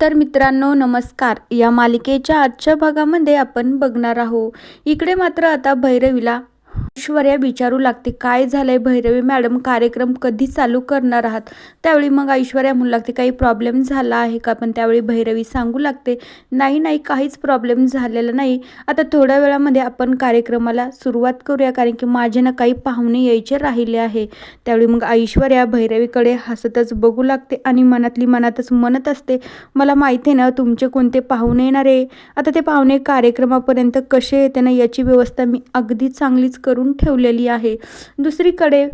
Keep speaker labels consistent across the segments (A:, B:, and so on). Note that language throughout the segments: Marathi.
A: तर मित्रांनो नमस्कार. या मालिकेच्या आजच्या भागामध्ये आपण बघणार आहोत. इकडे मात्र आता भैरवीला ऐश्वर्या विचारू लागते काय झालंय भैरवी? मॅडम कार्यक्रम कधी चालू करणार आहात त्यावेळी मग ऐश्वर्या म्हणू लागते काही प्रॉब्लेम झाला आहे का पण त्यावेळी भैरवी सांगू लागते नाही नाही काहीच प्रॉब्लेम झालेला नाही. आता थोड्या वेळामध्ये आपण कार्यक्रमाला सुरुवात करूया कारण की माझे ना काही पाहुणे यायचे राहिले आहे त्यावेळी मग ऐश्वर्या भैरवीकडे हसतच बघू लागते आणि मनातली मनातच म्हणत असते मला माहिती आहे ना तुमचे कोणते पाहुणे येणार आहे? आता ते पाहुणे कार्यक्रमापर्यंत कसे येते ना याची व्यवस्था मी अगदी चांगलीच करू करून ठेवलेली आहे. दुसरीकडे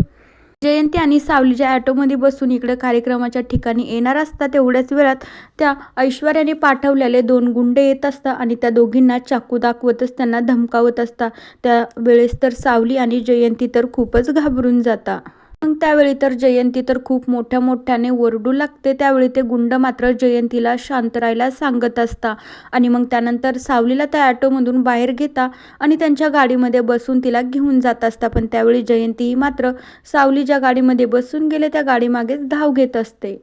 A: जयंती आणि सावलीच्या ॲटोमध्ये बसून इकडे कार्यक्रमाच्या ठिकाणी येणार असतात तेवढ्याच वेळात त्या ऐश्वर्याने पाठवलेले दोन गुंडे येत असतात आणि त्या दोघींना चाकू दाखवतच त्यांना धमकावत असतात. त्या वेळेस तर सावली आणि जयंती तर खूपच घाबरून जाता मग त्यावेळी तर जयंती तर खूप मोठ्या मोठ्याने ओरडू लागते. त्यावेळी ते गुंड मात्र जयंतीला शांत राहायला सांगत असता. आणि मग त्यानंतर सावलीला त्या ॲटोमधून बाहेर घेता आणि त्यांच्या गाडीमध्ये बसून तिला घेऊन जात असता. पण त्यावेळी जयंती मात्र सावली ज्या गाडीमध्ये बसून गेले त्या गाडीमागेच धाव घेत असते.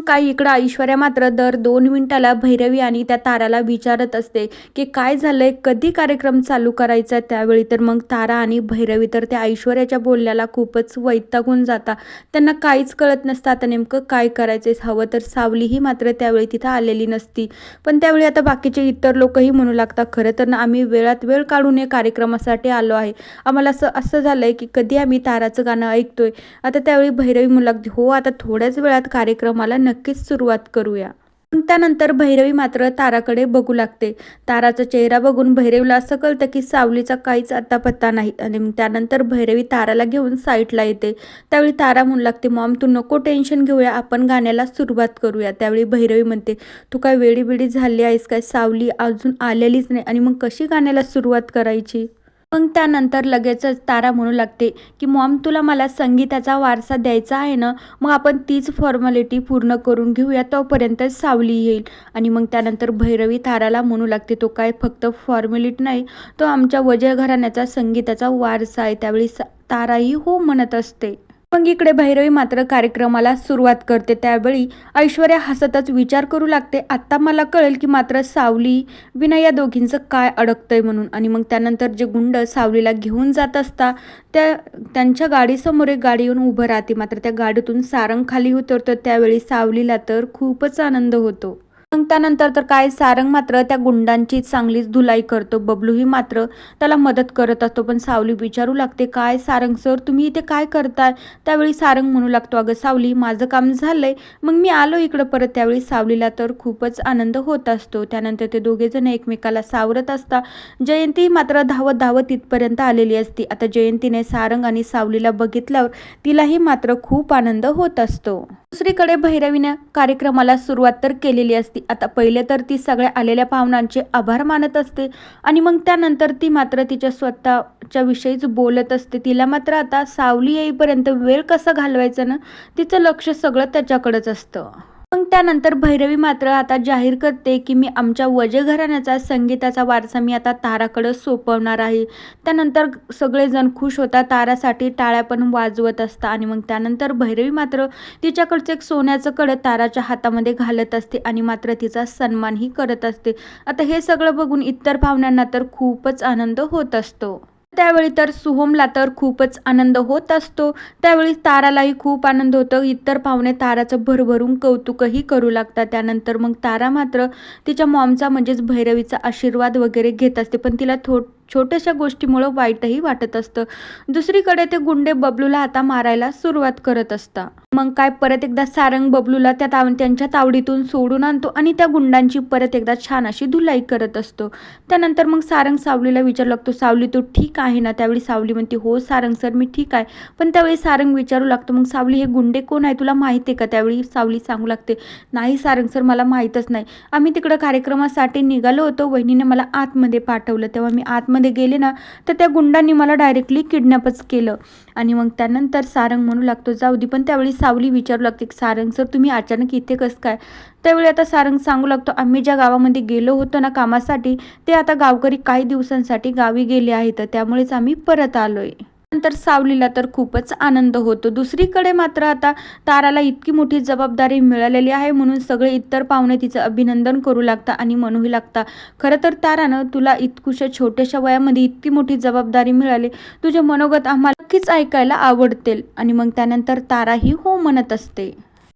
A: काही इकडं ऐश्वर्या मात्र दर दोन मिनिटाला भैरवी आणि त्या ताराला विचारत असते की काय झालंय कधी कार्यक्रम चालू करायचा त्यावेळी? तर मग तारा आणि भैरवी तर त्या ऐश्वर्याच्या बोलण्याला खूपच वैतागून जाता त्यांना काहीच कळत नसतं आता नेमकं काय करायचं हवं तर सावलीही मात्र त्यावेळी तिथं आलेली नसती. पण त्यावेळी आता बाकीचे इतर लोकही म्हणू लागतात खरं तर ना आम्ही वेळात वेळ काढून या कार्यक्रमासाठी आलो आहे. आम्हाला असं असं झालंय की कधी आम्ही ताराचं गाणं ऐकतोय? आता त्यावेळी भैरवी म्हणू लागते हो आता थोड्याच वेळात कार्यक्रमाला नक्कीच सुरुवात करूया. त्यानंतर भैरवी मात्र ताराकडे बघू लागते. ताराचा चेहरा बघून भैरवीला असं कळतं की सावलीचा काहीच आता पत्ता नाही आणि मग त्यानंतर भैरवी ताराला घेऊन साईटला येते. त्यावेळी तारा म्हणू लागते मॉम तू नको टेन्शन घेऊया आपण गाण्याला सुरुवात करूया. त्यावेळी भैरवी म्हणते तू काय वेळी वेळी झाली आहेस काय? सावली अजून आलेलीच नाही आणि मग कशी गाण्याला सुरुवात करायची? मग त्यानंतर लगेचच तारा म्हणू लागते की मॉम तुला मला संगीताचा वारसा द्यायचा आहे ना मग आपण तीच फॉर्मॅलिटी पूर्ण करून घेऊया तोपर्यंत सावली येईल. आणि मग त्यानंतर भैरवी ताराला म्हणू लागते तो काय फक्त फॉर्मॅलिटी नाही तो आमच्या वजय घराण्याचा संगीताचा वारसा आहे. त्यावेळी ताराही हो म्हणत असते. मग इकडे भैरवी मात्र कार्यक्रमाला सुरुवात करते. त्यावेळी ऐश्वर्या हसतच विचार करू लागते. आत्ता मला कळेल की मात्र सावली विना या दोघींचं काय अडकतंय म्हणून. आणि मग त्यानंतर जे गुंड सावलीला घेऊन जात असता त्या त्यांच्या गाडीसमोर एक गाडी येऊन उभं राहते. मात्र त्या गाडीतून सारंग खाली उतरतो त्यावेळी सावलीला तर खूपच आनंद होतो. मग त्यानंतर तर काय सारंग मात्र त्या गुंडांची चांगलीच धुलाई करतो. बबलूही मात्र त्याला मदत करत असतो. पण सावली विचारू लागते काय सारंग सर तुम्ही इथे काय करताय? त्यावेळी सारंग म्हणू लागतो अगं सावली माझं काम झालंय. मग मी आलो इकडं परत. त्यावेळी सावलीला तर खूपच आनंद होत असतो. त्यानंतर ते दोघेजण एकमेकाला सावरत असता. जयंती मात्र धावत धावत इथपर्यंत आलेली असती. आता जयंतीने सारंग आणि सावलीला बघितल्यावर तिलाही मात्र खूप आनंद होत असतो. दुसरीकडे भैरवीने कार्यक्रमाला सुरुवात तर केलेली असती. आता पहिले तर ती सगळ्या आलेल्या पाहुण्यांचे आभार मानत असते आणि मग त्यानंतर ती मात्र तिच्या स्वतःच्या विषयीच बोलत असते. तिला मात्र आता सावली येईपर्यंत वेळ कसा घालवायचा ना? तिचं लक्ष सगळं त्याच्याकडेच असतं. मग त्यानंतर भैरवी मात्र आता जाहीर करते की मी आमच्या वजे घराण्याचा संगीताचा वारसा मी आता ताराकडं सोपवणार आहे. त्यानंतर सगळेजण खुश होतात तारासाठी टाळ्या पण वाजवत असतात आणि मग त्यानंतर भैरवी मात्र तिच्याकडचं एक सोन्याचं कडं ताराच्या हातामध्ये घालत असते आणि मात्र तिचा सन्मानही करत असते. आता हे सगळं बघून इतर पाहुण्यांना तर खूपच आनंद होत असतो. त्यावेळी तर सुहोमला तर खूपच आनंद होत असतो. त्यावेळी तारालाही खूप आनंद होतो. इतर पाहुणे ताराचं भरभरून कौतुकही करू लागतात. त्यानंतर मग तारा मात्र तिच्या मॉमचा म्हणजेच भैरवीचा आशीर्वाद वगैरे घेत असते. पण तिला थो छोट्याशा गोष्टीमुळं वाईटही वाटत असतं. दुसरीकडे ते गुंडे बबलूला आता मारायला सुरुवात करत असतात. मग काय परत एकदा सारंग बबलूला त्या ताव त्यांच्या तावडीतून सोडून आणतो आणि त्या गुंडांची परत एकदा छान अशी धुलाई करत असतो. त्यानंतर मग सारंग सावलीला विचारू लागतो सावली तू ठीक आहे ना? त्यावेळी सावली म्हणते हो सारंग सर मी ठीक आहे. पण त्यावेळी सारंग विचारू लागतो मग सावली हे गुंडे कोण आहे? तुला माहिती आहे का? त्यावेळी सावली सांगू लागते नाही सारंग सर मला माहीतच नाही. आम्ही तिकडं कार्यक्रमासाठी निघालो होतो. वहिनीने मला आतमध्ये पाठवलं. तेव्हा मी आतमध्ये गेले ना तर त्या गुंडांनी मला डायरेक्टली किडनॅपच केलं. आणि मग त्यानंतर सारंग म्हणू लागतो जाऊ दे पण त्यावेळी सावली विचारू लागते सारंग सर तुम्ही अचानक इथे कसं काय? त्यावेळी आता सारंग सांगू लागतो आम्ही ज्या गावामध्ये गेलो होतो ना कामासाठी ते आता गावकरी काही दिवसांसाठी गावी गेले आहेत त्यामुळेच आम्ही परत आलोय. नंतर सावलीला तर खूपच आनंद होतो. दुसरीकडे मात्र आता ताराला इतकी मोठी जबाबदारी मिळालेली आहे म्हणून सगळे इतर पाहुणे तिचं अभिनंदन करू लागतात आणि म्हणूही लागता. खरं तर तारानं तुला इतकुशा छोट्याशा वयामध्ये इतकी मोठी जबाबदारी मिळाली. तुझे मनोगत आम्हाला नक्कीच ऐकायला आवडतील. आणि मग त्यानंतर ताराही हो म्हणत असते.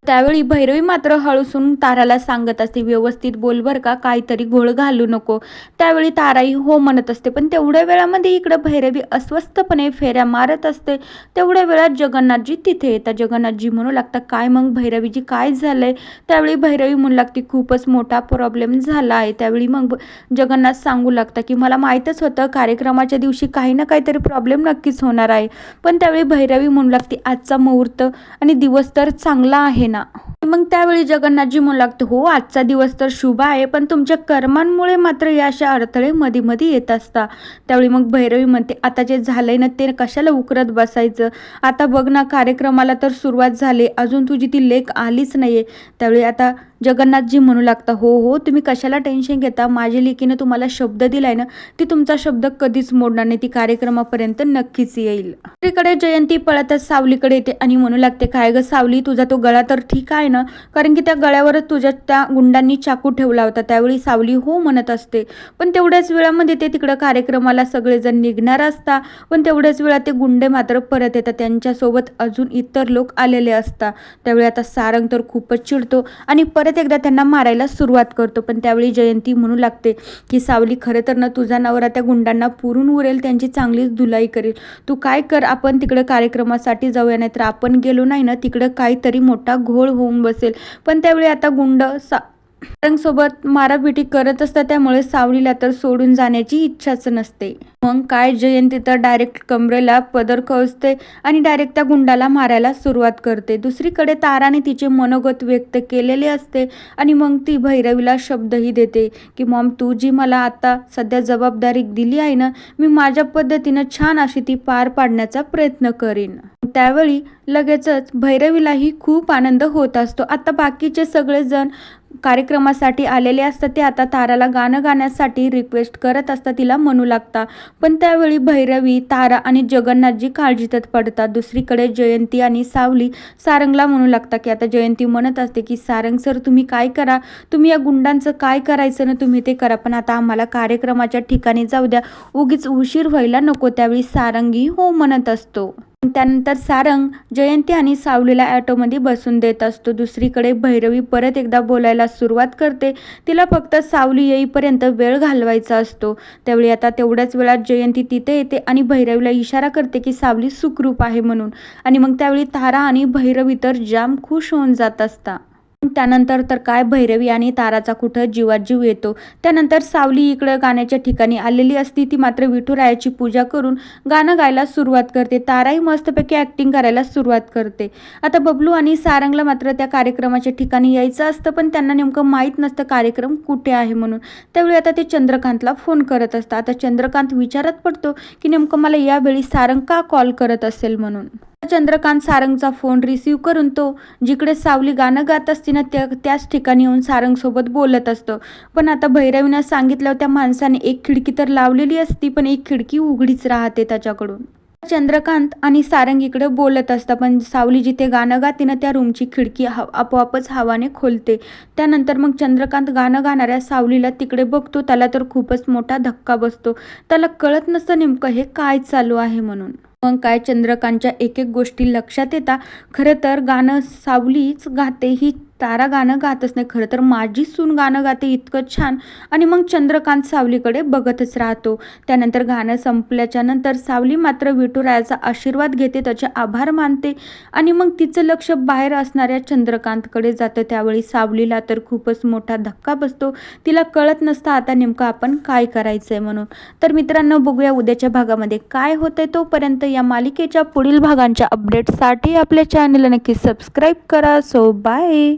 A: त्यावेळी भैरवी मात्र हळूसून ताराला सांगत असते व्यवस्थित बोल बर का काहीतरी घोळ घालू नको. त्यावेळी ताराही हो म्हणत असते. पण तेवढ्या वेळामध्ये इकडं भैरवी अस्वस्थपणे फेऱ्या मारत असते. तेवढ्या वेळात जगन्नाथजी तिथे येतात. जगन्नाथजी म्हणू लागतात काय मग भैरवीजी काय झालंय? त्यावेळी भैरवी म्हणू लागते खूपच मोठा प्रॉब्लेम झाला आहे. त्यावेळी मग जगन्नाथ सांगू लागतं की मला माहीतच होतं कार्यक्रमाच्या दिवशी काही ना काहीतरी प्रॉब्लेम नक्कीच होणार आहे. पण त्यावेळी भैरवी म्हणू लागते आजचा मुहूर्त आणि दिवस तर चांगला आहे ना मग त्यावेळी जगन्नाथजी म्हणू लागतो हो आजचा दिवस तर शुभ आहे पण तुमच्या कर्मांमुळे मात्र या अशा अडथळे मध्ये मध्ये येत असता. त्यावेळी मग भैरवी म्हणते आता जे झालंय ना ते कशाला उकरत बसायचं? आता बघ ना कार्यक्रमाला तर सुरुवात झाली अजून तुझी ती लेख आलीच नाहीये. त्यावेळी आता जगन्नाथजी म्हणू लागता हो हो तुम्ही कशाला टेन्शन घेता? माझ्या लेकीनं तुम्हाला शब्द दिलाय ना ती तुमचा शब्द कधीच मोडणार नाही ती कार्यक्रमापर्यंत नक्कीच येईल. तिकडे जयंती पळतच सावलीकडे येते आणि म्हणू लागते काय ग सावली तुझा तो गळा तर ठीक आहे ना? कारण की त्या गळ्यावरच तुझ्या त्या गुंडांनी चाकू ठेवला होता. त्यावेळी सावली हो म्हणत असते. पण तेवढ्याच वेळामध्ये ते तिकडं कार्यक्रमाला सगळेजण निघणार असता. पण तेवढ्याच वेळा ते गुंडे मात्र परत येतात. त्यांच्यासोबत अजून इतर लोक आलेले असतात त्यावेळी आता सारंग तर खूपच चिडतो आणि परत एकदा त्यांना मारायला सुरुवात करतो. पण त्यावेळी जयंती म्हणू लागते की सावली खरं तर ना तुझा नवरा त्या गुंडांना पुरून उरेल त्यांची चांगलीच धुलाई करेल. तू काय कर आपण तिकडं कार्यक्रमासाठी जाऊया नाही तर आपण गेलो नाही ना तिकडं काहीतरी मोठा घोळ होऊन बसेल. पण त्यावेळी आता गुंड सा सोबत मारापिटी करत असतात त्यामुळे सावलीला तर सोडून जाण्याची इच्छाच नसते. मग काय जयंती तर डायरेक्ट कमरेला पदर खवसते आणि डायरेक्ट त्या गुंडाला मारायला सुरुवात करते. दुसरीकडे ताराने तिचे मनोगत व्यक्त केलेले असते आणि मग ती भैरवीला शब्दही देते की मॉम तू जी मला आता सध्या जबाबदारी दिली आहे ना मी माझ्या पद्धतीनं छान अशी ती पार पाडण्याचा प्रयत्न करीन. त्यावेळी लगेचच भैरवीलाही खूप आनंद होत असतो. आता बाकीचे सगळेजण कार्यक्रमासाठी आलेले असतात. ते आता ताराला गाणं गाण्यासाठी रिक्वेस्ट करत असतात. तिला म्हणू लागता पण त्यावेळी भैरवी तारा आणि जगन्नाथजी काळजीतच पडतात. दुसरीकडे जयंती आणि सावली सारंगला म्हणू लागता की आता जयंती म्हणत असते की सारंग सर तुम्ही काय करा? तुम्ही या गुंडांचं काय करायचं ना तुम्ही ते करा. पण आता आम्हाला कार्यक्रमाच्या ठिकाणी जाऊ द्या. उगीच उशीर व्हायला नको. त्यावेळी सारंगी हो म्हणत असतो. त्यानंतर सारंग जयंती आणि सावलीला ॲटोमध्ये बसून देत असतो. दुसरीकडे भैरवी परत एकदा बोलायला सुरुवात करते. तिला फक्त सावली येईपर्यंत वेळ घालवायचा असतो. त्यावेळी आता तेवढ्याच वेळात जयंती तिथे येते आणि भैरवीला इशारा करते की सावली सुखरूप आहे म्हणून. आणि मग त्यावेळी तारा आणि भैरवी तर जाम खुश होऊन जात असता. त्यानंतर तर काय भैरवी आणि ताराचा कुठं जीवात जीव येतो? त्यानंतर सावली इकडं गाण्याच्या ठिकाणी आलेली असती ती मात्र विठुरायाची पूजा करून गाणं गायला सुरुवात करते. ताराही मस्तपैकी ॲक्टिंग करायला सुरुवात करते. आता बबलू आणि सारंगला मात्र त्या कार्यक्रमाच्या ठिकाणी यायचं असतं पण त्यांना नेमकं माहीत नसतं कार्यक्रम कुठे आहे म्हणून. त्यावेळी आता ते चंद्रकांतला फोन करत असतात. आता चंद्रकांत विचारत पडतो की नेमकं मला यावेळी सारंग का कॉल करत असेल म्हणून? चंद्रकांत सारंगचा फोन रिसीव्ह करून तो जिकडे सावली गाणं गात असते ना त्या त्याच ठिकाणी येऊन सारंगसोबत बोलत असतो. पण आता भैरवीनं सांगितलं त्या माणसाने एक खिडकी तर लावलेली असती पण एक खिडकी उघडीच राहते त्याच्याकडून. चंद्रकांत आणि सारंग इकडे बोलत असतं पण सावली जिथे गाणं गाते ना त्या रूमची खिडकी हा आपोआपच हवाने खोलते. त्यानंतर मग चंद्रकांत गाणं गाणाऱ्या सावलीला तिकडे बघतो त्याला तर खूपच मोठा धक्का बसतो. त्याला कळत नसतं नेमकं हे काय चालू आहे म्हणून. मग काय चंद्रकांतच्या एक एक गोष्टी लक्षात येता. खरं तर गाणं सावलीच गाते ही तारा गाणं गातच नाही. खरं तर माझी सून गाणं गाते इतकं छान. आणि मग चंद्रकांत सावलीकडे बघतच राहतो. त्यानंतर गाणं संपल्याच्या नंतर सावली मात्र विठुरायाचा आशीर्वाद घेते त्याचे आभार मानते. आणि मग तिचं लक्ष बाहेर असणाऱ्या चंद्रकांतकडे जातं. त्यावेळी सावलीला तर खूपच मोठा धक्का बसतो. तिला कळत नसतं आता नेमकं आपण काय करायचं आहे म्हणून. तर मित्रांनो बघूया उद्याच्या भागामध्ये काय होतंय तोपर्यंत या मालिकेच्या पुढील भागांच्या अपडेटसाठी आपल्या चॅनलला नक्की सबस्क्राईब करा. So bye